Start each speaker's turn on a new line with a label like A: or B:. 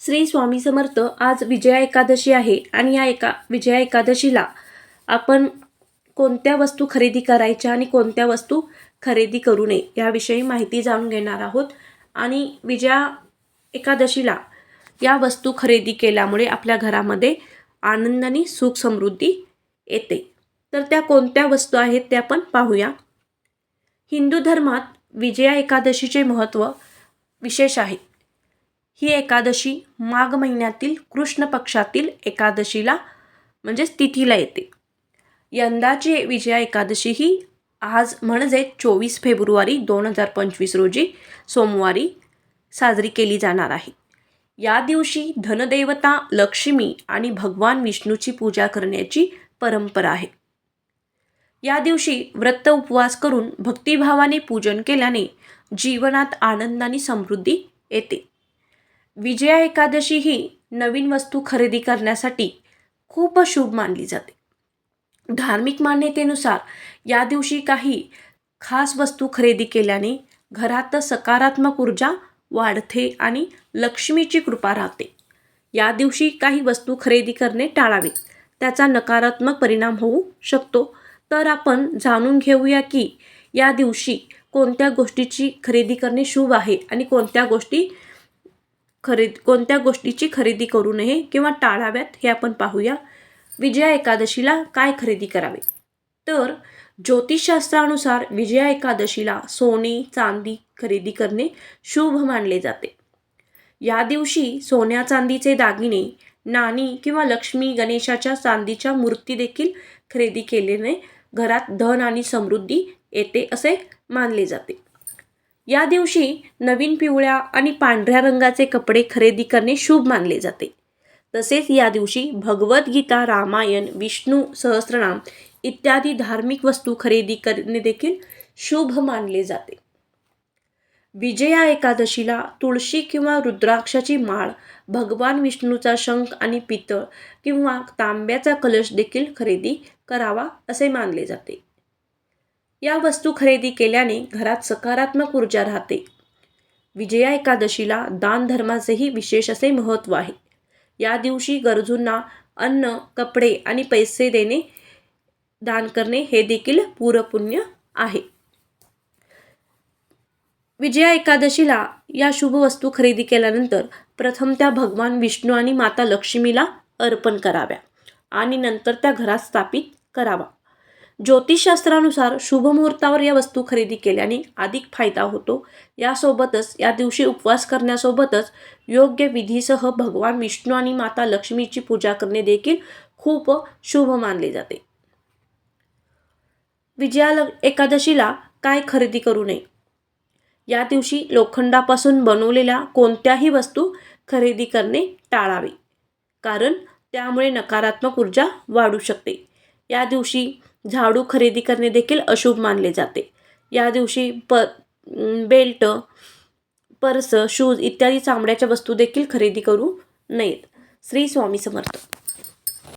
A: श्री स्वामी समर्थ आज विजया एकादशी आहे आणि या एका विजया एकादशीला आपण कोणत्या वस्तू खरेदी करायच्या आणि कोणत्या वस्तू खरेदी करू नये याविषयी माहिती जाणून घेणार आहोत. आणि विजया एकादशीला या वस्तू खरेदी केल्यामुळे आपल्या घरामध्ये आनंदाने सुख समृद्धी येते. तर त्या कोणत्या वस्तू आहेत ते आपण पाहूया. हिंदू धर्मात विजया एकादशीचे महत्त्व विशेष आहे. ही एकादशी माघ महिन्यातील कृष्ण पक्षातील एकादशीला म्हणजेच तिथीला येते. यंदाची विजया एकादशी ही आज म्हणजे चोवीस फेब्रुवारी दोन हजार पंचवीस रोजी सोमवारी साजरी केली जाणार आहे. या दिवशी धनदेवता लक्ष्मी आणि भगवान विष्णूची पूजा करण्याची परंपरा आहे. या दिवशी व्रत उपवास करून भक्तिभावाने पूजन केल्याने जीवनात आनंद आणि समृद्धी येते. विजया एकादशी ही नवीन वस्तू खरेदी करण्यासाठी खूप शुभ मानली जाते. धार्मिक मान्यतेनुसार या दिवशी काही खास वस्तू खरेदी केल्याने घरात सकारात्मक ऊर्जा वाढते आणि लक्ष्मीची कृपा राहते. या दिवशी काही वस्तू खरेदी करणे टाळावे. त्याचा नकारात्मक परिणाम होऊ शकतो. तर आपण जाणून घेऊया की या दिवशी कोणत्या गोष्टीची खरेदी करणे शुभ आहे आणि कोणत्या गोष्टी खरेदी कोणत्या गोष्टीची खरेदी करू नये किंवा टाळाव्यात हे आपण पाहूया. विजया एकादशीला काय खरेदी करावे? तर ज्योतिषशास्त्रानुसार विजया एकादशीला सोने चांदी खरेदी करणे शुभ मानले जाते. या दिवशी सोन्या चांदीचे दागिने नाणी किंवा लक्ष्मी गणेशाच्या चांदीच्या मूर्ती देखील खरेदी केल्याने घरात धन आणि समृद्धी येते असे मानले जाते. या दिवशी नवीन पिवळ्या आणि पांढऱ्या रंगाचे कपडे खरेदी करणे शुभ मानले जाते. तसेच या दिवशी भगवद्गीता रामायण विष्णू सहस्रनाम इत्यादी धार्मिक वस्तू खरेदी करणे देखील शुभ मानले जाते. विजया एकादशीला तुळशी किंवा रुद्राक्षाची माळ भगवान विष्णूचा शंख आणि पितळ किंवा तांब्याचा कलश देखील खरेदी करावा असे मानले जाते. या वस्तू खरेदी केल्याने घरात सकारात्मक ऊर्जा राहते. विजया एकादशीला दान धर्माचेही विशेष असे महत्त्व आहे. या दिवशी गरजूंना अन्न कपडे आणि पैसे देणे दान करणे हे देखील पूरपुण्य आहे. विजया एकादशीला या शुभ वस्तू खरेदी केल्यानंतर प्रथम त्या भगवान विष्णू आणि माता लक्ष्मीला अर्पण कराव्या आणि नंतर त्या घरात स्थापित करावा. ज्योतिषशास्त्रानुसार शुभ मुहूर्तावर या वस्तू खरेदी केल्याने अधिक फायदा होतो. यासोबतच या दिवशी उपवास करण्यासोबतच योग्य विधीसह भगवान विष्णू आणि माता लक्ष्मीची पूजा करणे देखील खूप शुभ मानले जाते. विजया एकादशीला काय खरेदी करू नये? या दिवशी लोखंडापासून बनवलेल्या कोणत्याही वस्तू खरेदी करणे टाळावे. कारण त्यामुळे नकारात्मक ऊर्जा वाढू शकते. या दिवशी झाडू खरेदी करणे देखील अशुभ मानले जाते. या दिवशी प बेल्ट पर्स शूज इत्यादी चामड्याच्या वस्तू देखील खरेदी करू नयेत. श्री स्वामी समर्थ.